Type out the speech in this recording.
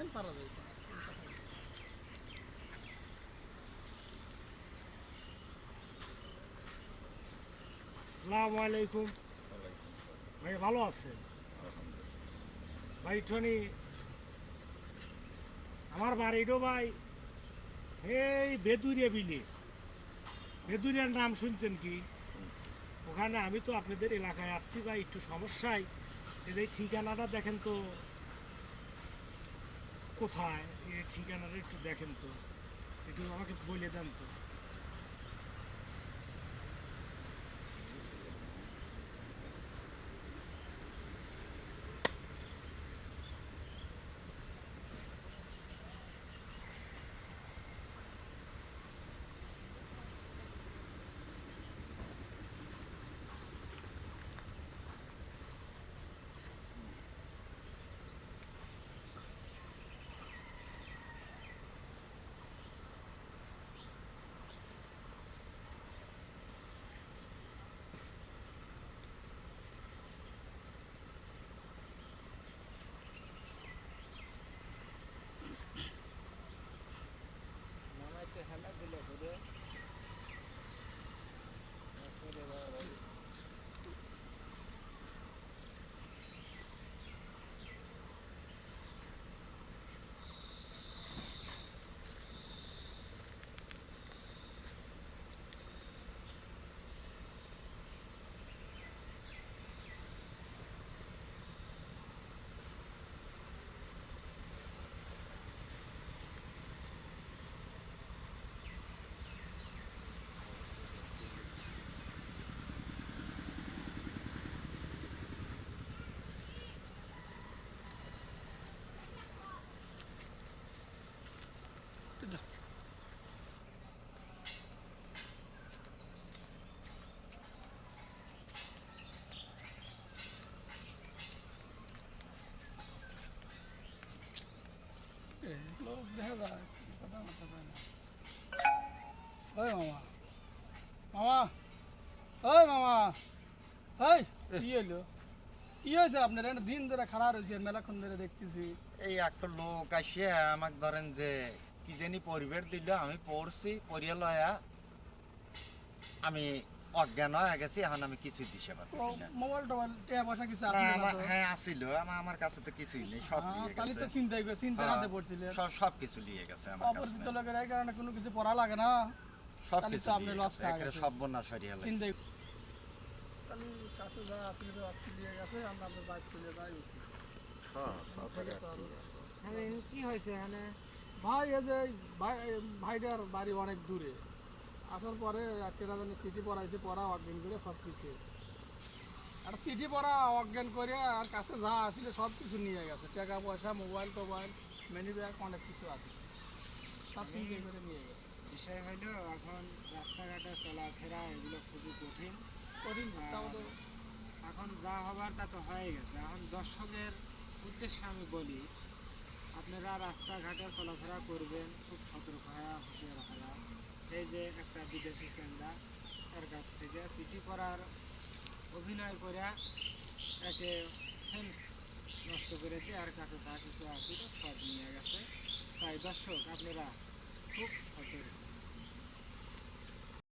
Fan সারা যায় আসসালামু আলাইকুম ভাই ভালো আছেন? ভাই টনি আমার বাড়িটাও ভাই এই বেদুরিয়া বিলে। বেদুরিয়ার নাম শুনছেন কি? ওখানে আমি তো আপনাদের এলাকায় আসছি ভাই একটু সমস্যায়। এদের ঠিকানাটা দেখেন তো। কোথায়? ঠিকানাটা একটু দেখেন তো। একটু আমাকে বলে দেন তো। লোক দেখা ওই মামা মামা ওই মামা ওই কি হলো কি হয়েছে আপনার একটা দিন ধরে খাড়া রয়েছে মেলাক্ষণ ধরে দেখতেছি এই একটা লোক আসে, আমাকে ধরেন যে, কি জানি পরিবার দিল, আমি পড়ছি, পড়িয়া লয়া, আমি অজ্ঞান হয়ে গেছি এখন আমি কিছু না। মোবাইল টোবাইল পয়সা কিছু আছে হ্যাঁ আসিল। আমার আমার কাছে তো কিছুই নেই সব নিয়ে তাহলে তো করে চিন্তা হ্যাঁ, হাতে পড়ছিলেন সব সব কিছু নিয়ে গেছে আমার কাছে। অপরিচিত লোকের এই কারণে কোনো কিছু পড়া লাগে না। সব কিছু আপনি নিয়ে loss গেছে খাওয়া একেবারে গেছে। সর্বনাশ চিন্তাই তাহলে কাছে যা আসলে তো দিয়ে গেছে আমরা তো বাইক চলে যাই। কি হয়েছে এখানে? ভাই এই যে ভাই ভাইটার বাড়ি অনেক দূরে। আসার পরে একটা জানি সিটি পড়াইছে পড়া অজ্ঞান করে সব কিছু। আর সিটি পড়া অজ্ঞান করে আর কাছে যা আসছিল সব কিছু নিয়ে গেছে। টাকা পয়সা মোবাইল টোবাইল মেনি ব্যাগ অনেক কিছু আছে। সব চিন্তা করে নিয়ে গেছে। বিষয় হলো এখন রাস্তাঘাটে চলাফেরা এগুলো খুবই কঠিন। কঠিন এখন যা হবার তা তো হয়ে গেছে। এখন দর্শকের উদ্দেশ্যে আমি বলি আপনারা রাস্তাঘাটে চলাফেরা করবেন খুব সতর্ক হয়ে হুঁশিয়ার হয়ে। এই যে একটা বিদেশি চেন্দা তার কাছ থেকে সিটি করার অভিনয় করে একে সেন্স নষ্ট করে দিয়ে আর কাছে যা কিছু আছিল সব নিয়ে গেছে। তাই দর্শক, আপনারা খুব সতর্ক।